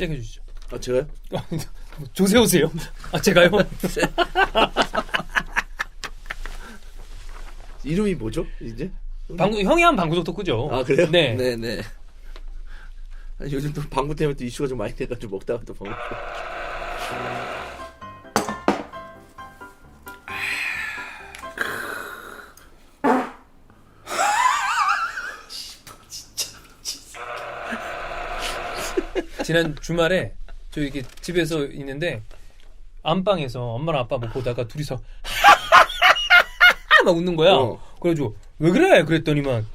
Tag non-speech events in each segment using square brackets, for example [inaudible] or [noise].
시작해 주시죠. 아 제가요? [laughs] 조세호세요? 아 제가요? [laughs] 이름이 뭐죠? 이제? 방구 형이 한 방구석 덕후죠. 아 그래요? 네. 네 네. 아니, 요즘 또 방구 때문에 또 이슈가 좀 많이 돼가지고 먹다가 또 방구. [laughs] 지난 주말에 저 이렇게 집에서 있는데 안방에서 엄마랑 아빠 뭐 보다가 둘이서 [laughs] 막 웃는 거야. 어. 그래가지고 왜 그래? 그랬더니만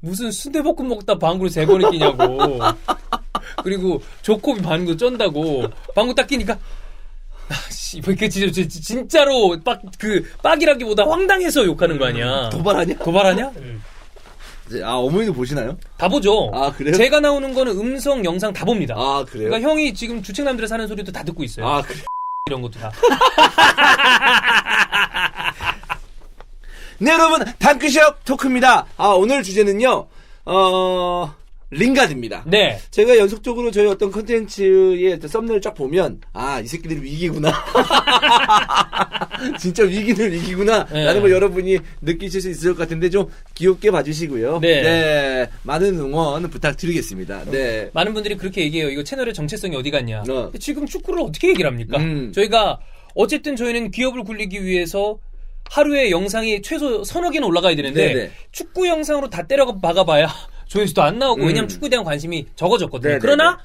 무슨 순대볶음 먹다 방구를 세 번을 끼냐고. 그리고 조코비 방구 쩐다고 방구 딱 끼니까 아씨 그 진짜 진- 진짜로 빡 그 빡이라기보다 황당해서 욕하는 거 아니야. 도발하냐? 도발하냐? 이제, 아 어머니도 보시나요? 다 보죠. 아, 그래요? 제가 나오는 거는 음성, 영상 다 봅니다. 아 그래요? 그러니까 형이 지금 주책남들의 사는 소리도 다 듣고 있어요. 아 그래. [laughs] 이런 것도 다. [laughs] 네 여러분 단크시업 토크입니다. 아 오늘 주제는요. 어 링가드입니다. 네. 제가 연속적으로 저희 어떤 컨텐츠의 썸네일 쫙 보면 아 이 새끼들이 위기구나 [laughs] 진짜 위기는 위기구나 네. 라는 걸 여러분이 느끼실 수 있을 것 같은데 좀 귀엽게 봐주시고요 네. 많은 응원 부탁드리겠습니다 네 많은 분들이 그렇게 얘기해요. 이거 채널의 정체성이 어디 갔냐. 어. 지금 축구를 어떻게 얘기를 합니까? 음. 저희가 어쨌든 저희는 기업을 굴리기 위해서 하루에 영상이 최소 서너 개는 올라가야 되는데 네네. 축구 영상으로 다 때려 박아봐야 조회수도 안 나오고 음. 왜냐면 축구에 대한 관심이 적어졌거든요. 네네네. 그러나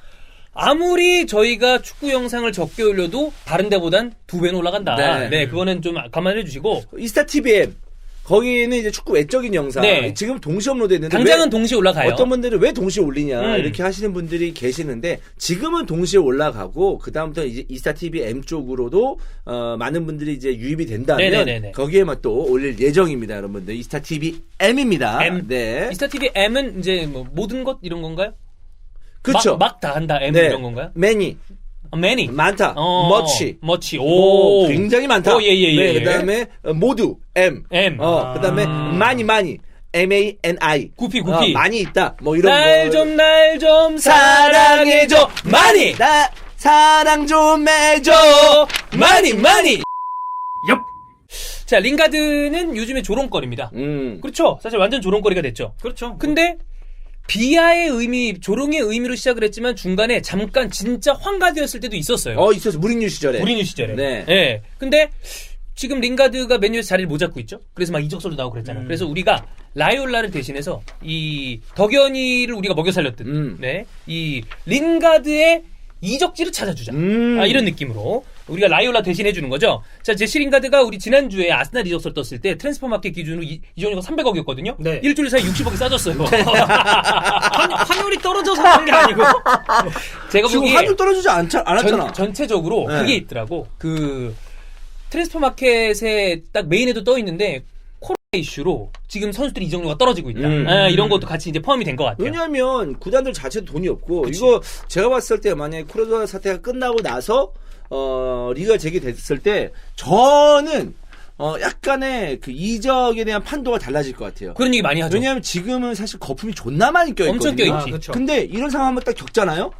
아무리 저희가 축구 영상을 적게 올려도 다른 데보단 두 배는 올라간다. 네. 네, 그거는 좀 감안해 주시고 이스타 TVM 거기는 이제 축구 외적인 영상 네. 지금 동시 업로드했는데 당장은 왜- 동시에 올라가요. 어떤 분들은 왜 동시에 올리냐 음. 이렇게 하시는 분들이 계시는데 지금은 동시에 올라가고 그 다음부터 이제 이스타 TV M 쪽으로도 어, 많은 분들이 이제 유입이 된다면 네네네네. 거기에만 또 올릴 예정입니다, 여러분들. 이스타 TV M입니다. M. 네, 이스타 TV M은 이제 뭐 모든 것 이런 건가요? 그렇죠. 막 다 한다 M 네. 이런 건가요? 매니 아, many. 많다, 어, 머치. 머치. 오, 오. 굉장히 많다. 오, 예, 예, 예, 네, 예. 그다음에 어, 모두 M. M. 어, 그 다음에 많이 많이 M A N I. 구피, 구피. 많이 있다. 뭐 이런 날 거. 좀 날 좀 사랑해줘 많이 나 사랑 좀 해줘. 많이 많이 엽. 자 링가드는 요즘에 조롱거리입니다. 음. 그렇죠. 사실 완전 조롱거리가 됐죠. 그렇죠. 근데 비하의 의미, 조롱의 의미로 시작을 했지만 중간에 잠깐 진짜 황가되었을 때도 있었어요. 어 있었어 무링뉴 시절에. 우리뉴 시절에. 네. 예. 근데 지금 링가드가 맨유에서 자리를 못 잡고 있죠. 그래서 막 이적설도 나오고 그랬잖아. 요 그래서 우리가 라이올라를 대신해서 이 덕현이를 우리가 먹여 살렸듯, 음. 네, 이 링가드의 이적지를 찾아주자. 음. 아, 이런 느낌으로 우리가 라이올라 대신해 주는 거죠. 자, 제시 링가드가 우리 지난주에 아스날 이적설 떴을 때 트랜스퍼 마켓 기준으로 이, 이적료가 300억이었거든요. 네. 일주일 사이 60억이 싸졌어요. [laughs] 환, 환율이 떨어져서 그런 게 아니고 [laughs] 제가 지금 보기에 환율 떨어지지 않자, 않았잖아. 전, 전체적으로 네. 그게 있더라고. 그 트랜스퍼 마켓에 딱 메인에도 떠 있는데 코로나 이슈로 지금 선수들이 이적료가 떨어지고 있다. 음. 아, 이런 것도 같이 이제 포함이 된 것 같아요. 왜냐하면 구단들 자체도 돈이 없고 그치. 이거 제가 봤을 때 만약에 코로나 사태가 끝나고 나서 어 리가 재개됐을 때 저는 어 약간의 그 이적에 대한 판도가 달라질 것 같아요. 그런 얘기 많이 하죠. 왜냐하면 지금은 사실 거품이 존나 많이 껴있거든요. 엄청 껴있지. 아, 그렇죠. 근데 이런 상황 한번 딱 겪잖아요.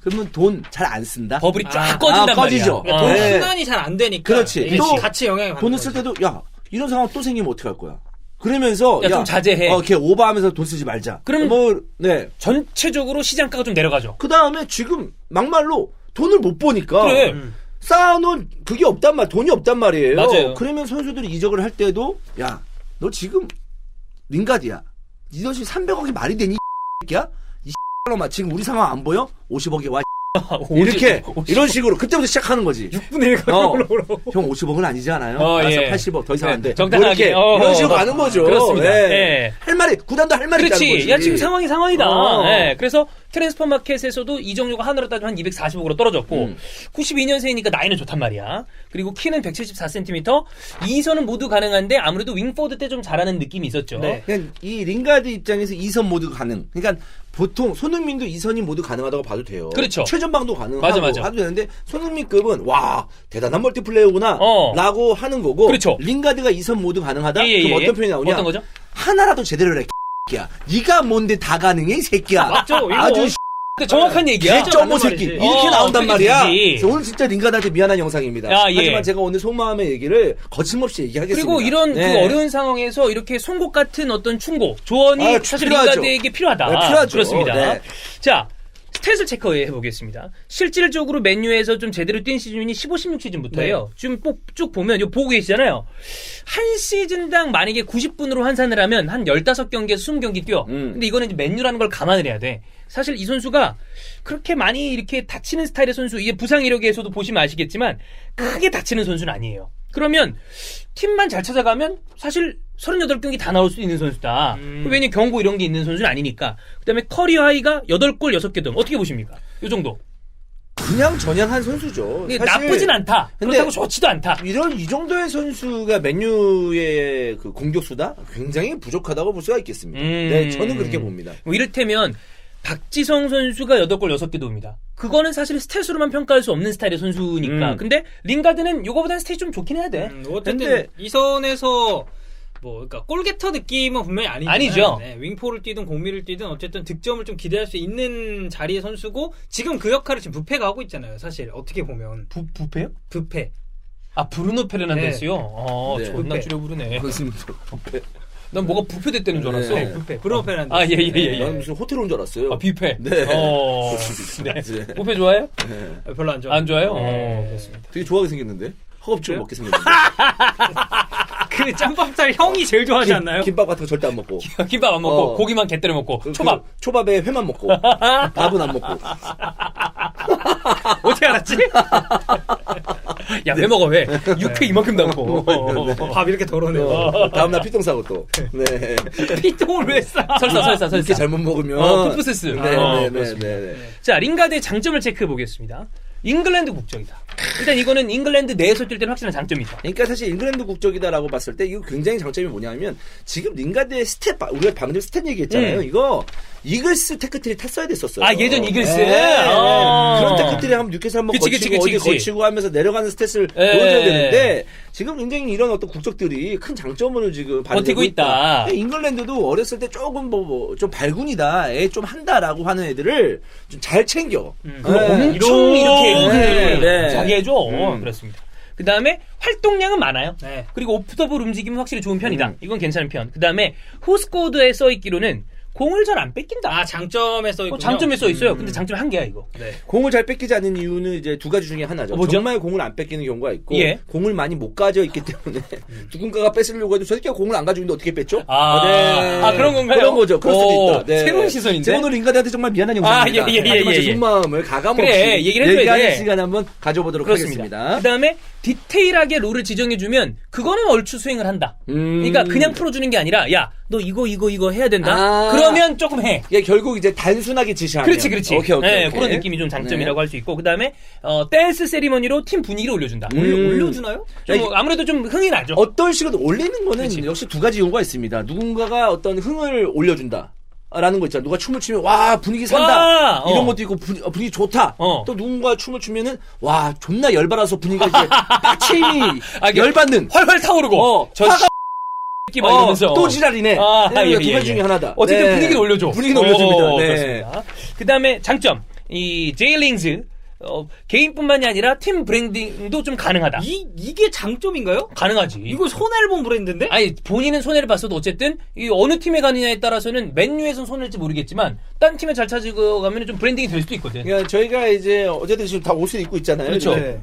그러면 돈 잘 안 쓴다. 버블이 쫙 아, 꺼진단 아, 꺼지죠. 말이야. 돈 어. 네. 순환이 잘 안 되니까 그렇지. 또 같이 영향이 받는 돈을. 쓸 때도 야 이런 상황 또 생기면 어떻게 할 거야? 그러면서 야, 좀 자제해. 어, 걔 오버하면서 돈 쓰지 말자. 그럼- 뭐 네 전체적으로 시장가가 좀 내려가죠. 그 다음에 지금 막말로 돈을 못 보니까 그래. 음. 쌓아놓은 그게 없단 말, 돈이 없단 말이에요. 맞아요. 그러면 선수들이 이적을 할 때도 야, 너 지금 링가드야. 너 지금 300억이 말이 되니? 이 새끼야? 이 놈아 지금 우리 상황 안 보여? 50억에 와. 이렇게 이런 식으로 그때부터 시작하는 거지. 6분의 1가 어. 형 50억은 아니지 않아요? 어, 알았어, 예. 80억 더 이상 안 돼. 네, 적당하게. 이렇게 어, 이런 식으로 어, 가는 거죠. 그렇습니다. 예. 예. 할 말이 구단도 할 말이 있다는 그렇지. 거지. 야, 지금 상황이 상황이다. 어. 예, 그래서 트랜스퍼 마켓에서도 이적료가 하나로 따지면 한 240억으로 떨어졌고, 음. 92년생이니까 나이는 좋단 말이야. 그리고 키는 174cm. 이선은 모두 가능한데 아무래도 윙포드 때 좀 잘하는 느낌이 있었죠. 네. 그냥 이 링가드 입장에서 2선 모두 가능. 그러니까 보통 손흥민도 2선이 모두 가능하다고 봐도 돼요. 그렇죠. 최전방도 가능하고 맞아, 맞아. 봐도 되는데 손흥민급은 와 대단한 멀티플레이어구나 어. 라고 하는 거고 그렇죠. 링가드가 2선 모두 가능하다? 예, 예, 그럼 예. 어떤 표현이 나오냐? 어떤 거죠? 하나라도 제대로 해. 새끼야. 네가 뭔데 다 가능해, 이 새끼야. 맞죠? 이거 아주 그 정확한 얘기야. 진짜 점모 맞는 새끼. 이렇게 어, 나온단 그게 말이야. 되지. 그래서 오늘 진짜 링가드한테 미안한 영상입니다. 아, 예. 하지만 제가 오늘 속마음의 얘기를 거침없이 얘기하겠습니다. 그리고 이런 네. 그 어려운 상황에서 이렇게 송곳 같은 어떤 충고, 조언이 아, 사실 필요하죠. 링가드에게 필요하다. 네, 필요하죠. 그렇습니다. 네. 자, 스탯을 체크해 보겠습니다. 실질적으로 맨유에서 좀 제대로 뛴 시즌이 15, 16 시즌부터예요. 네. 지금 꼭 쭉 보면 요 보고 계시잖아요. 한 시즌당 만약에 90분으로 환산을 하면 한 15경기에서 20경기 뛰어. 음. 근데 이거는 이제 맨유라는 걸 감안을 해야 돼. 사실 이 선수가 그렇게 많이 이렇게 다치는 스타일의 선수, 이게 부상 이력에서도 보시면 아시겠지만 크게 다치는 선수는 아니에요. 그러면 팀만 잘 찾아가면 사실 38경기 다 나올 수 있는 선수다. 음. 왜냐면 경고 이런 게 있는 선수는 아니니까. 그 다음에 커리어 하이가 8골 6개 등. 어떻게 보십니까? 요 정도. 그냥 전향한 선수죠. 근데 사실 나쁘진 않다. 그렇다고 좋지도 않다. 이런 이 정도의 선수가 맨유의 그 공격수다 굉장히 부족하다고 볼 수가 있겠습니다. 음. 네, 저는 그렇게 봅니다. 뭐 이를테면 박지성 선수가 8골 6개 도움이다. 그거는 사실 스탯으로만 평가할 수 없는 스타일의 선수니까. 음. 근데 링가드는 요거보다는 스탯이 좀 좋긴 해야 돼. 음, 어쨌든 근데- 이 선에서 뭐 그러니까 골게터 느낌은 분명히 아니지만 아니죠. 네, 윙포를 뛰든 공미를 뛰든 어쨌든 득점을 좀 기대할 수 있는 자리의 선수고 지금 그 역할을 지금 부페가 하고 있잖아요. 사실 어떻게 보면 부, 부페요? 부페. 아, 브루노 페르난데스요? 어, 네. 존나. 줄여 부르네. 그렇습니다. 난 뭐가 부페 됐다는 줄 알았어. 네. 브루노 페란데. 아, 예, 예, 예, 예. 나는 무슨 호텔 온 줄 알았어요. 아, 뷔페. 네. 어. [laughs] 네. 네. 부페 좋아해요? 별로 안 좋아. 안 좋아해요? 네. 어, 그렇습니다. 되게 좋아하게 생겼는데 허겁지겁? 먹게 생겼는데 [laughs] 그 짬밥살 형이 제일 좋아하지 않나요? 김밥 같은 거 절대 안 먹고 [laughs] 김밥 안 먹고, 어. 고기만 개 때려 먹고, 그- 초밥. 그 초밥에 회만 먹고 밥은 안 먹고 어떻게 알았지? [laughs] 야, 왜 먹어, 왜? 육회 이만큼 남고. 밥 이렇게 덜어내고. 어, 다음날 피똥 싸고 또 네. [laughs] 피통을 왜 싸? 설사, 설사, 설사. 이렇게 잘못 먹으면 어, 푸푸세스. 네, 어, 네, 네. 네, 네. 자, 링가드의 장점을 체크해 보겠습니다. 잉글랜드 국적이다. 일단 이거는 잉글랜드 내에서 뛸 때는 확실한 장점이죠. 그러니까 사실 잉글랜드 국적이다라고 봤을 때 이거 굉장히 장점이 뭐냐면 지금 링가드의 스텝 우리가 방금 스텝 얘기했잖아요. 음. 이거 이글스 테크트리 탔어야 됐었어요. 아, 예전 이글스? 네. 아. 그런 테크트리 한번 뉴캐슬 한번 그치, 거치고 그치, 그치, 어디 그치. 거치고 하면서 내려가는 스탯을 예. 보여줘야 되는데 지금 굉장히 이런 어떤 국적들이 큰 장점을 지금 버티고 발휘하고 있다. 근데 잉글랜드도 어렸을 때 조금 뭐좀 발군이다, 애 좀 한다라고 하는 애들을 좀 잘 챙겨. 그거 네. 엄청 이렇게 네, 네. 자기 해줘. 음. 그렇습니다. 그 다음에 활동량은 많아요. 네. 그리고 오프더블 움직임은 확실히 좋은 편이다. 음. 이건 괜찮은 편. 그 다음에 후스코드에 써 있기로는 공을 잘 안 뺏긴다. 아 장점에 써 있고. 어, 장점에 써 있어요. 근데 장점 한 개야 이거. 네. 공을 잘 뺏기지 않는 이유는 이제 두 가지 중에 하나죠. 어, 뭐죠? 정말 공을 안 뺏기는 경우가 있고 예. 공을 많이 못 가져 있기 때문에 [laughs] 누군가가 뺏으려고 해도 저 새끼가 공을 안 가지고 있는데 어떻게 뺐죠? 아, 네. 아, 그런 건가요? 그런 거죠. 그럴 수도 오, 있다. 네. 새로운 시선인데? 제가 오늘 링가드한테 정말 미안한 영상입니다. 아, 예, 예, 예, 하지만 예, 제 예. 속마음을 가감없이 그래, 얘기를 해줘야 얘기하는 돼. 시간 한번 가져보도록 그렇습니다. 하겠습니다. 그 다음에 디테일하게 롤을 지정해 주면 그거는 얼추 수행을 한다. 음. 그러니까 그냥 풀어주는 게 아니라 야 너 이거 이거 이거 해야 된다. 아. 그러면 조금 해. 예, 결국 이제 단순하게 지시하면 그렇지, 그렇지. 오케이, 오케이, 네, 오케이. 그런 느낌이 좀 장점이라고 네. 할수 있고, 그 다음에 어, 댄스 세리머니로 팀 분위기를 올려준다. 음. 올려, 올려주나요? 좀 뭐, 아무래도 좀 흥이 나죠. 어떤 식으로 올리는 거는 그렇지. 역시 두 가지 이유가 있습니다. 누군가가 어떤 흥을 올려준다. 라는 거 있잖아. 누가 춤을 추면 와 분위기 산다 와, 이런 어. 것도 있고 분, 위기 좋다. 어. 또 누군가 춤을 추면은 와 존나 열받아서 분위기가 이제 [laughs] 빡침이 아, 이게 열받는. 활활 타오르고. 어, 저 화가 X끼 막 어, 이러면서. 또 지랄이네. 아, 예, 예, 가지 예. 중에 하나다. 어쨌든 네. 분위기를 올려줘. 분위기를 올려줍니다. 오, 네. 그렇습니다. 그 다음에 장점. 이 제일링즈. 어, 개인뿐만이 아니라 팀 브랜딩도 좀 가능하다. 이 이게 장점인가요? 가능하지. 이거 손해를 브랜드인데? 아니 본인은 손해를 봤어도 어쨌든 이 어느 팀에 가느냐에 따라서는 맨유에선 손해일지 모르겠지만 딴 팀에 잘 찾고 가면 좀 브랜딩이 될 수도 있거든. 그러니까 저희가 이제 어쨌든 지금 다 옷을 입고 있잖아요. 그렇죠. 네.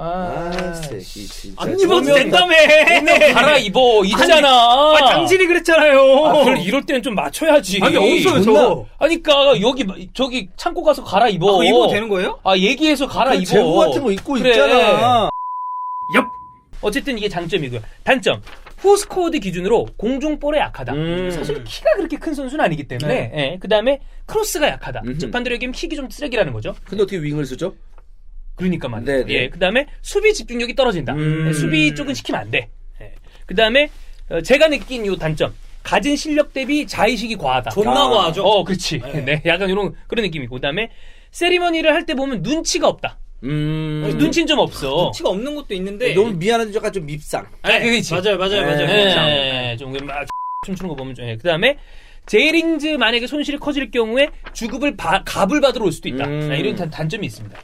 아, 아, 새끼 진짜. 안 입어도 된다며. 갈아 입어 있잖아. 아, 당신이 그랬잖아요. 아, 그걸 이럴 때는 좀 맞춰야지. 아니, 없어요. 저. 아니까 여기 저기 창고 가서 갈아 입어. 아, 그거 입어도 되는 거예요? 아 얘기해서 갈아 입어. 재고 같은 거 입고 그래. 있잖아. 엽. 어쨌든 이게 장점이고요. 단점. 후스코어드 기준으로 공중볼에 약하다. 음. 사실 키가 그렇게 큰 선수는 아니기 때문에. 예, 그 다음에 크로스가 약하다. 음흠. 즉 반대로 얘기하면 킥이 좀 쓰레기라는 거죠. 근데 어떻게 윙을 쓰죠? 그러니까 말이에요. 네, 네. 예, 그 다음에 수비 집중력이 떨어진다. 음. 예, 수비 쪽은 시키면 안 돼. 예. 그 다음에 어, 제가 느낀 요 단점. 가진 실력 대비 자의식이 과하다. 존나 아. 과하죠. 어, 그렇지. 네. [laughs] 네, 약간 이런 그런 느낌이고. 그 다음에 세리머니를 할 때 보면 눈치가 없다. 음. 눈치는 좀 없어. 눈치가 없는 것도 있는데. 너무 미안한 약간 좀 밉상. 아, 그렇지. 맞아요, 맞아요, 맞아요. 네. 그렇죠. 예, 좀 막, 춤추는 거 보면 좀, 예. 그 다음에 제이링즈 만약에 손실이 커질 경우에 주급을 바- 갑을 받으러 올 수도 있다. 음. 아, 이런 단, 단점이 있습니다.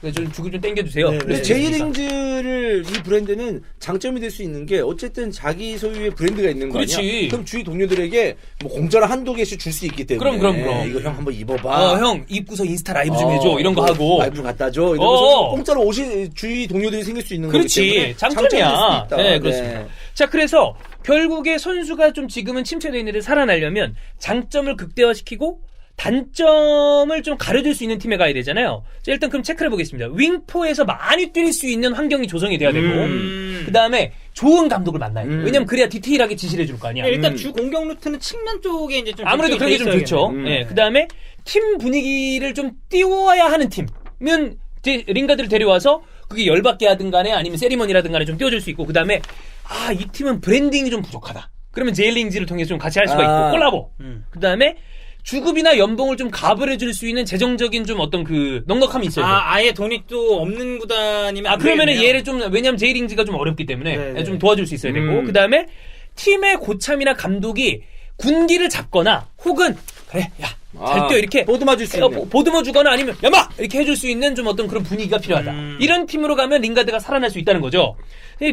그래서 좀 주급 좀 땡겨주세요. 네, 그럴 근데 수 있으니까. 제이링즈를 이 브랜드는 장점이 될 수 있는 게 어쨌든 자기 소유의 브랜드가 있는 거 그렇지. 아니야? 그럼 주위 동료들에게 뭐 공짜로 한두 개씩 줄 수 있기 때문에 그럼, 그럼, 그럼. 이거 형 한번 입어봐. 어, 형, 입고서 인스타 라이브 좀 어, 해줘. 이런 거 하고. 라이브 갖다 줘. 이러면서 어어. 공짜로 오시 주위 동료들이 생길 수 있는 그렇지. 장점이야. 네, 그렇습니다. 자, 그래서 결국에 선수가 좀 지금은 침체되어 있는 데 살아나려면 장점을 극대화시키고 단점을 좀 가려줄 수 있는 팀에 가야 되잖아요. 자, 일단 그럼 체크를 해보겠습니다. 윙포에서 많이 뛸 수 있는 환경이 조성이 돼야 되고, 음. 그 다음에 좋은 감독을 만나야 돼요. 음. 왜냐면 그래야 디테일하게 지시를 해줄 거 아니야. 일단 음. 주 공격 루트는 측면 쪽에 이제 좀 아무래도 그런 집중이 게좀돼 좋죠. 예, 그 다음에 팀 분위기를 좀 띄워야 하는 팀은 링가드를 데려와서 그게 열받게 하든 간에 아니면 세리머니라든 간에 좀 띄워줄 수 있고 그 다음에 아, 이 팀은 브랜딩이 좀 부족하다. 그러면 제일링즈를 통해서 좀 같이 할 수가 아. 있고 콜라보. 음. 그 다음에 주급이나 연봉을 좀 갑을 해줄 수 있는 재정적인 좀 어떤 그 넉넉함이 있어야 돼요. 아, 아예 돈이 또 없는 구단이면 아, 안 그러면은 되겠네요. 얘를 좀, 왜냐면 제이링즈가 좀 어렵기 때문에 네, 네. 좀 도와줄 수 있어야 되고, 음. 그 다음에 팀의 고참이나 감독이 군기를 잡거나, 혹은, 그래, 야, 잘 아, 뛰어, 이렇게. 보듬어 줄수 어, 있는. 보- 보듬어 주거나 아니면, 야마! 이렇게 해줄 수 있는 좀 어떤 그런 분위기가 필요하다. 음. 이런 팀으로 가면 링가드가 살아날 수 있다는 거죠.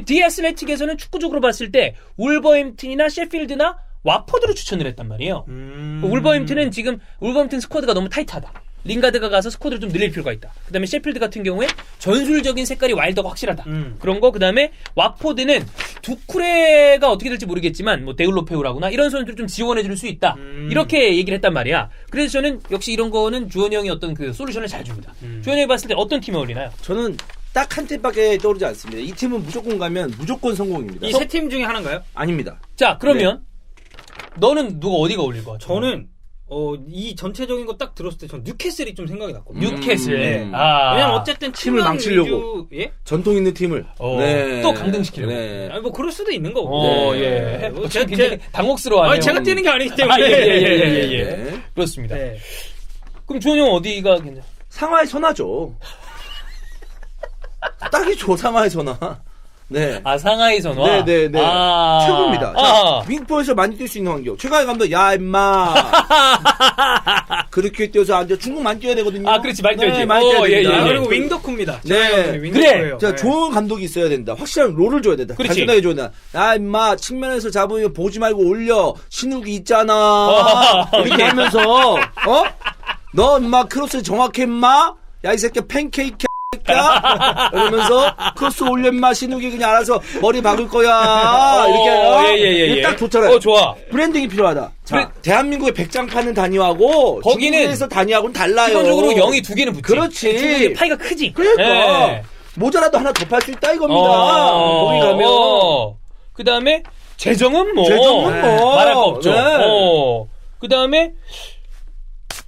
디애슬레틱에서는 축구적으로 봤을 때, 울버햄튼이나 셰필드나 와포드를 추천을 했단 말이에요. 음. 울버햄튼은 지금 울버햄튼 스쿼드가 너무 타이트하다. 링가드가 가서 스쿼드를 좀 늘릴 필요가 있다. 그다음에 셰필드 같은 경우에 전술적인 색깔이 와일드가 확실하다. 음. 그런 거 그다음에 와포드는 두쿠레가 어떻게 될지 모르겠지만 뭐 데울로페우라거나 이런 선수를 좀 지원해 줄 수 있다. 음. 이렇게 얘기를 했단 말이야. 그래서 저는 역시 이런 거는 주원이 형이 어떤 그 솔루션을 잘 줍니다. 음. 주원이 형이 봤을 때 어떤 팀에 어울리나요? 저는 딱 한 팀밖에 떠오르지 않습니다. 이 팀은 무조건 가면 무조건 성공입니다. 이 세팀 중에 하나인가요? 아닙니다. 자, 그러면 너는 누가 어디가 어울릴 것 같아? 저는 어, 이 전체적인 거 딱 들었을 때 전 뉴캐슬이 좀 생각이 났거든요. 뉴캐슬. 음. 아. 왜냐면 어쨌든 팀을 측면 망치려고. 위주- 예? 전통 있는 팀을 어, 네. 또 강등시키려고. 네. 아니 뭐 그럴 수도 있는 거고. 어, 네. 예. 뭐뭐 제- 굉장히 제- 당혹스러워하네요. 아니, 제가 뛰는 게 아니기 때문에. 아, 예, 예, 예, 예, 예. 네. 그렇습니다. 네. 그럼 주원이 형 어디가 괜찮아? 상하이 선하죠. 딱이 죠 상하이 선하. 네. 아 상하이 선화. 네, 네, 네. 아. 최고입니다. 자, 아. 윙포에서 많이 뛸 수 있는 환경. 최강의 감독, 야, 임마. [laughs] 그렇게 뛰어서 앉아. 중국 많이 뛰어야 되거든요. 아, 그렇지, 많이 뛰어야지. 네, 많이 어, 뛰어야 예, 됩니다. 예, 아, 예. 그리고 윙덕후입니다. 네. 윙덕후예요. 자, 네. 좋은 감독이 있어야 된다. 확실한 롤을 줘야 된다. 그렇지. 단순하게 줘야 된다. 야, 임마, 측면에서 잡으면 보지 말고 올려. 신욱이 있잖아. 어, [laughs] 이렇게 예. 하면서, 어? 너, 임마, 크로스 정확해, 임마? 야, 이 새끼 팬케이크 야 이러면서 크로스 임마 신욱이 그냥 알아서 머리 박을 거야 이렇게 어, 어? 예, 예, 예, 이게 예. 딱 좋잖아요 어, 좋아. 브랜딩이 필요하다 자, 브랜- 대한민국의 백장 파는 단위하고 거기는 중국에서 단위하고는 달라요 기본적으로 0이 두 개는 붙지. 그렇지. 중국이 파이가 크지. 그러니까 예. 모자라도 하나 더 팔 수 있다 이겁니다. 어, 거기 가면 어. 그다음에 재정은 뭐 재정은 뭐. 말할 거 없죠. 네. 어. 그 다음에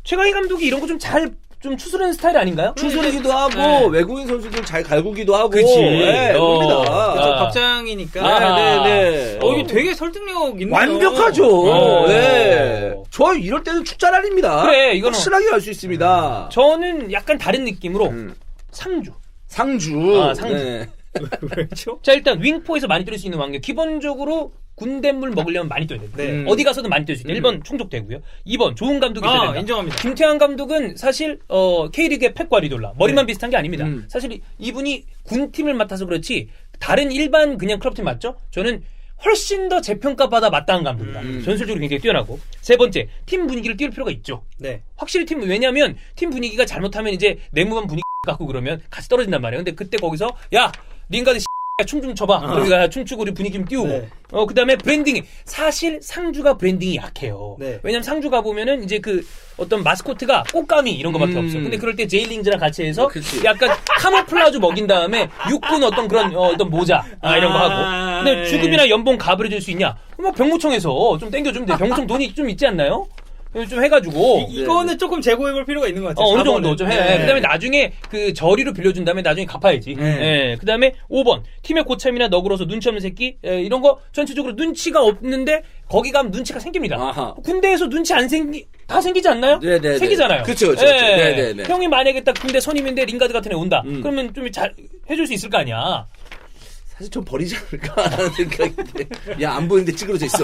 최강희 감독이 이런 거 좀 잘 좀 추스르는 스타일 아닌가요? 추스르기도 하고 네. 외국인 선수들 잘 갈구기도 하고 그치. 네, 어. 그쵸, 아. 박장이니까. 아. 네, 네, 네. 어, 이게 되게 설득력 있네요. 완벽하죠. 어. 네. 저 이럴 때는 축자랄입니다. 그래, 이거는- 확실하게 갈 수 있습니다. 저는 약간 다른 느낌으로 음. 상주. 상주. 아, 상주. 네. [laughs] 왜죠? 자 일단 윙포에서 많이 뛸 수 있는 환경 기본적으로 군대물 먹으려면 많이 뛰어야 됩니다. 네. 어디 가서든 많이 뛸 수 있다. 음. 1번 충족되고요. 2번 좋은 감독이 있어야 아, 된다. 인정합니다. 김태환 감독은 사실 어, K리그의 펩 과리돌라 머리만 네. 비슷한 게 아닙니다. 음. 사실 이분이 군팀을 맡아서 그렇지 다른 일반 그냥 클럽팀 맞죠? 저는 훨씬 더 재평가받아 마땅한 감독이다. 음. 전술적으로 굉장히 뛰어나고 세 번째 팀 분위기를 띄울 필요가 있죠. 네. 확실히 팀 왜냐하면 팀 분위기가 잘못하면 이제 내무반 분위기 갖고 그러면 같이 떨어진단 말이에요. 근데 그때 거기서 야 링가드 춤 좀 춰봐. 우리가 춤추고 우리 분위기 좀 띄우고. 네. 어 그다음에 브랜딩이 사실 상주가 브랜딩이 약해요. 네. 왜냐면 상주 가 보면은 이제 그 어떤 마스코트가 꽃가미 이런 거밖에 음. 없어. 근데 그럴 때 제일링즈랑 같이 해서 어, 그치. 약간 카모플라주 먹인 다음에 육군 어떤 그런 어, 떤 모자 아, 이런 거 아, 하고. 근데 예. 주급이나 연봉 갑을 해줄 수 있냐? 뭐 병무청에서 좀 땡겨 주면 돼. 병무청 돈이 좀 있지 않나요? 좀 해가지고. 이, 거는 조금 재고해볼 필요가 있는 것 같아요. 어, 어느 4번은. 정도 좀 해. 네. 그 다음에 나중에 그 저리로 빌려준 다음에 나중에 갚아야지. 네. 예. 그 다음에 5번. 팀의 고참이나 너그러서 눈치 없는 새끼. 예, 이런 거 전체적으로 눈치가 없는데 거기 가면 눈치가 생깁니다. 아하. 군대에서 눈치 안 생기, 다 생기지 않나요? 네, 네, 네. 생기잖아요. 그쵸, 그쵸, 그쵸. 예. 네, 네, 네. 형이 만약에 딱 군대 선임인데 링가드 같은 애 온다. 음. 그러면 좀 잘 해줄 수 있을 거 아니야. 사실 좀 버리지 않을까라는 [laughs] 생각인데. 야, 안 보이는데 찌그러져 있어. [laughs]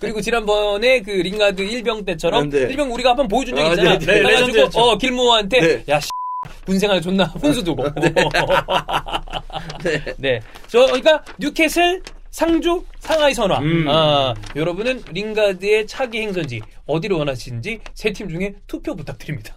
그리고 지난번에 그 링가드 일병 때처럼 네. 일병 우리가 한번 보여준 적 아, 있잖아. 네, 네, 그래가지고 레전드였죠. 어 길모한테 네. 야 군생활 존나 훈수 두고. [laughs] 네. 네. 저 그러니까 뉴캐슬 상주 상하이 선화. 음. 아, 여러분은 링가드의 차기 행선지 어디로 원하시는지 세 팀 중에 투표 부탁드립니다.